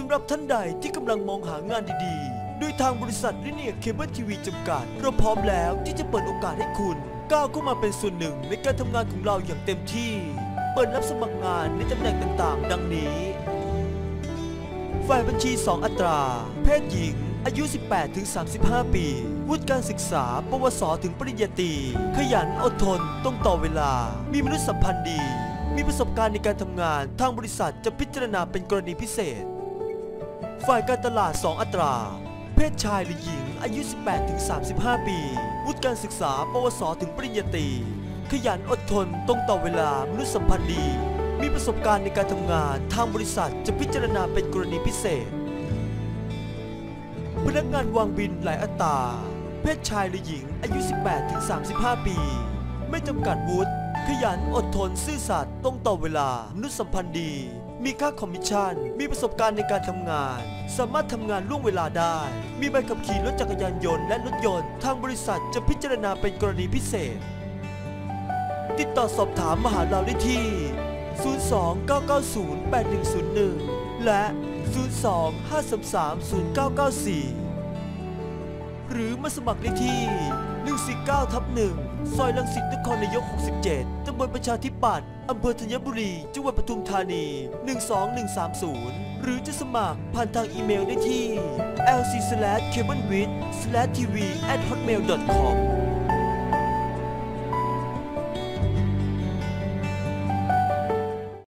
สำหรับท่านใดที่กำลังมองหางานดีๆ โดยทางบริษัทลิเนียเคเบิลทีวีจำกัดเราพร้อมแล้วที่จะเปิดโอกาสให้คุณก้าวเข้ามาเป็นส่วนหนึ่งในการทำงานของเราอย่างเต็มที่ เปิดรับสมัครงานในตำแหน่งต่างๆ ดังนี้ ฝ่ายบัญชี 2 อัตรา เพศหญิง อายุ 18ถึง35 ปี วุฒิการศึกษา ปวส ถึงปริญญาตรี ขยันอดทนต้องต่อเวลา มีมนุษยสัมพันธ์ดี มีประสบการณ์ในการทำงาน ทางบริษัทจะพิจารณาเป็นกรณีพิเศษ ฝ่ายการตลาด 2 อัตรา เพศชายหรือหญิงอายุ 18ถึง35 ปี วุฒิการศึกษา ปวส ถึงปริญญาตรี ขยันอดทน ตรงต่อเวลามนุษยสัมพันธ์ดี มีประสบการณ์ในการทำงาน ทางบริษัทจะพิจารณาเป็นกรณีพิเศษ พนักงานวางบินหลายอัตรา เพศชายหรือหญิงอายุ 18ถึง35 ปี ไม่จำกัดวุฒิ ขยันอดทนซื่อสัตย์ตรงต่อเวลามนุษยสัมพันธ์ดี มีค่าคอมมิชชั่น มีประสบการณ์ในการทำงาน สามารถทำงานล่วงเวลาได้ มีใบขับขี่รถจักรยานยนต์และรถยนต์ ทางบริษัทจะพิจารณาเป็นกรณีพิเศษ ติดต่อสอบถามมหาเราได้ที่ 02-990-8101 และ 02-533-0994 หรือมาสมัครได้ที่ 149ทับ1ซอยลังสิตนครนายก 67ตำบลประชาธิปัตย์อำเภอธัญบุรี จังหวัดปทุมธานี 12130 หรือจะสมัครผ่านทางอีเมลได้ที่ lc cablewiz tv hotmail com